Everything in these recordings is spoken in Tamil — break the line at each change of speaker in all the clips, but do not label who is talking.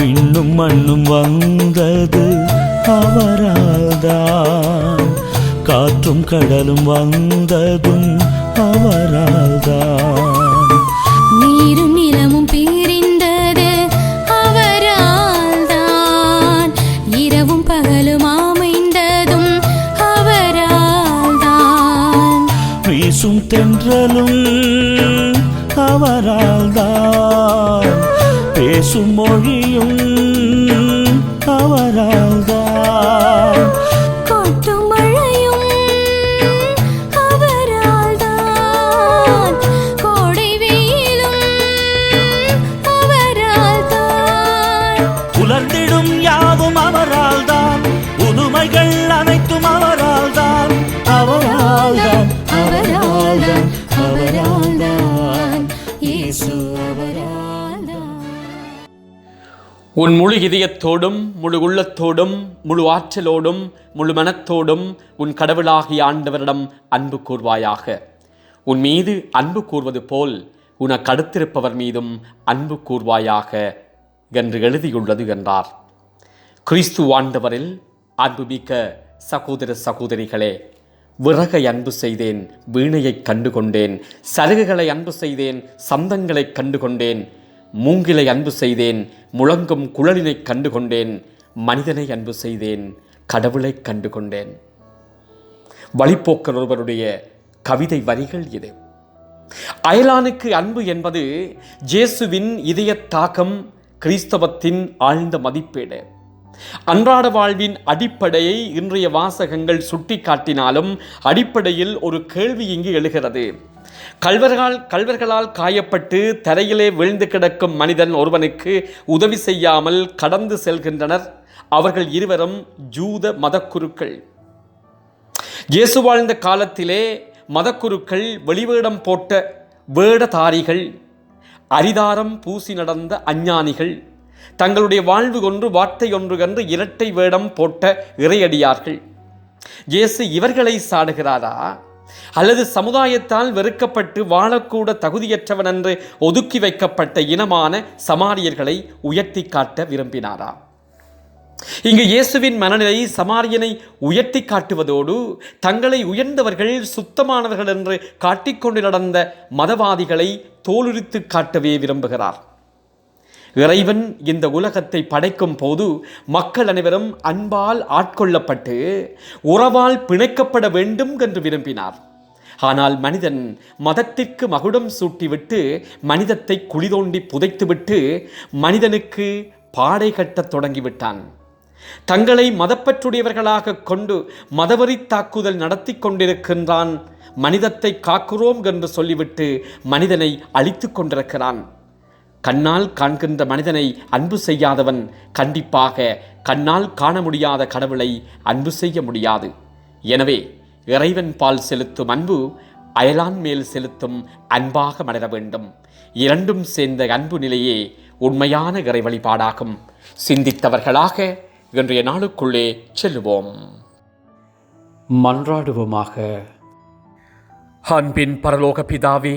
விண்ணும் மண்ணும் வந்தது அவரால்தான். காற்றும் கடலும் வந்ததும் அவரால்தான்.
நீரும் நிலமும் பிரிந்தது அவரால் தான் இரவும் பகலும் அமைந்ததும் அவரால் தான்
வீசும் தென்றலும் அவரால்தான். பேசும் மொழியும் புதுமைகள் அனைத்தும் அவரால்தான். அவரால்தான் அவரால்தான் அவரால்தான். இயேசு அவரால்தான்.
உன் முழு இதயத்தோடும் முழு உள்ளத்தோடும் முழு ஆற்றலோடும் முழு மனத்தோடும் உன் கடவுளாகிய ஆண்டவரிடம் அன்பு கூர்வாயாக. உன் மீது அன்பு கூர்வது போல் உனக்கு அடுத்திருப்பவர் மீதும் அன்பு கூர்வாயாக என்று எழுதியுள்ளது என்றார். கிறிஸ்து ஆண்டவரில் அன்புமிக்க சகோதர சகோதரிகளே விறகை அன்பு செய்தேன் வீணையை கண்டு கொண்டேன் சருகுகளை அன்பு செய்தேன் சந்தங்களை கண்டு கொண்டேன் மூங்கிலை அன்பு செய்தேன் முழங்கும் குழலினை கண்டு கொண்டேன் மனிதனை அன்பு செய்தேன் கடவுளை கண்டு கொண்டேன் வழிப்போக்கர் ஒருவருடைய கவிதை வரிகள் இது. அயலானுக்கு அன்பு என்பது ஜேசுவின் இதய தாக்கம் கிறிஸ்தவத்தின் ஆழ்ந்த மதிப்பீடு. அன்றாட வாழ்வின் அடிப்படையை இன்றைய வாசகங்கள் சுட்டி காட்டினாலும் அடிப்படையில் ஒரு கேள்வி இங்கு எழுகிறது. கல்வர்களால் கல்வர்களால் காயப்பட்டு தரையிலே விழுந்து கிடக்கும் மனிதன் ஒருவனுக்கு உதவி செய்யாமல் கடந்து செல்கின்றனர். அவர்கள் இருவரும் ஜூத மதக்குருக்கள். இயேசு வாழ்ந்த காலத்திலே மதக்குருக்கள் வெளிவேடம் போட்ட வேடதாரிகள் அரிதாரம் பூசி நடந்த அஞ்ஞானிகள் தங்களுடைய வாழ்வு ஒன்று வார்த்தை ஒன்று கன்று இரட்டை வேடம் போட்ட இறையடியார்கள். இயேசு இவர்களை சாடுகிறாரா? அல்லது சமுதாயத்தால் வெறுக்கப்பட்டு வாழக்கூட தகுதியற்றவன் என்று ஒதுக்கி வைக்கப்பட்ட இனமான சமாரியர்களை உயர்த்தி காட்ட விரும்பினாரா? இங்கு இயேசுவின் மனநிலை சமாரியனை உயர்த்தி காட்டுவதோடு தங்களை உயர்ந்தவர்கள் சுத்தமானவர்கள் என்று காட்டிக்கொண்டு நடந்த மதவாதிகளை தோலுரித்து காட்டவே விரும்புகிறார். இறைவன் இந்த உலகத்தை படைக்கும் போது மக்கள் அனைவரும் அன்பால் ஆட்கொள்ளப்பட்டு உறவால் பிணைக்கப்பட வேண்டும் என்று விரும்பினார். ஆனால் மனிதன் மதத்திற்கு மகுடம் சூட்டிவிட்டு மனிதத்தை குளிதோண்டி புதைத்துவிட்டு மனிதனுக்கு பாடை கட்டத் தொடங்கிவிட்டான். தங்களை மதப்பற்றுடையவர்களாக கொண்டு மதவெறி தாக்குதல் நடத்தி கொண்டிருக்கின்றான். மனிதத்தை காக்கிறோம் என்று சொல்லிவிட்டு மனிதனை அழித்துக் கொண்டிருக்கிறான். கண்ணால் காண்கின்ற மனிதனை அன்பு செய்யாதவன் கண்டிப்பாக கண்ணால் காண முடியாத கடவுளை அன்பு செய்ய முடியாது. எனவே இறைவன் பால் செலுத்தும் அன்பு அயலான் மேல் செலுத்தும் அன்பாக மலர வேண்டும். இரண்டும் சேர்ந்த அன்பு நிலையே உண்மையான இறை வழிபாடாகும். சிந்தித்தவர்களாக இன்றைய நாளுக்குள்ளே செல்லுவோம். மன்றாடுவோமாக. அன்பின் பரலோக பிதாவே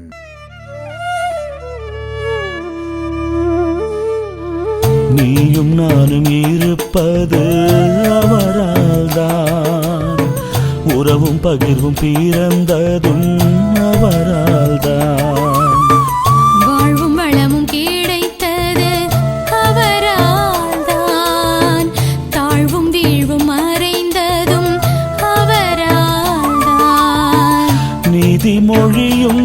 நீயும் நானும் இருப்பது அவரால் தான் உறவும் பகிர்வும் பிறந்ததும் அவரால் தான்
வாழ்வும் வளமும் கிடைத்தது அவரால் தான் தாழ்வும் வீழ்வும் மறைந்ததும் அவரால் தான் நீதிமொழியும்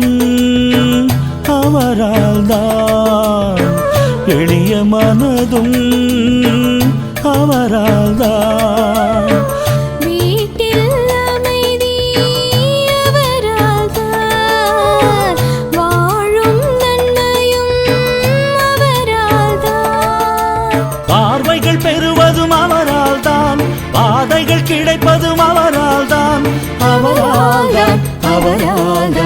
என்னுடைய மனதும் அவரால் தான்
பார்வைகள் பெறுவதும் அவரால் தான் பாதைகள் கிடைப்பதும் அவரால் தான்
அவரால் அவரால்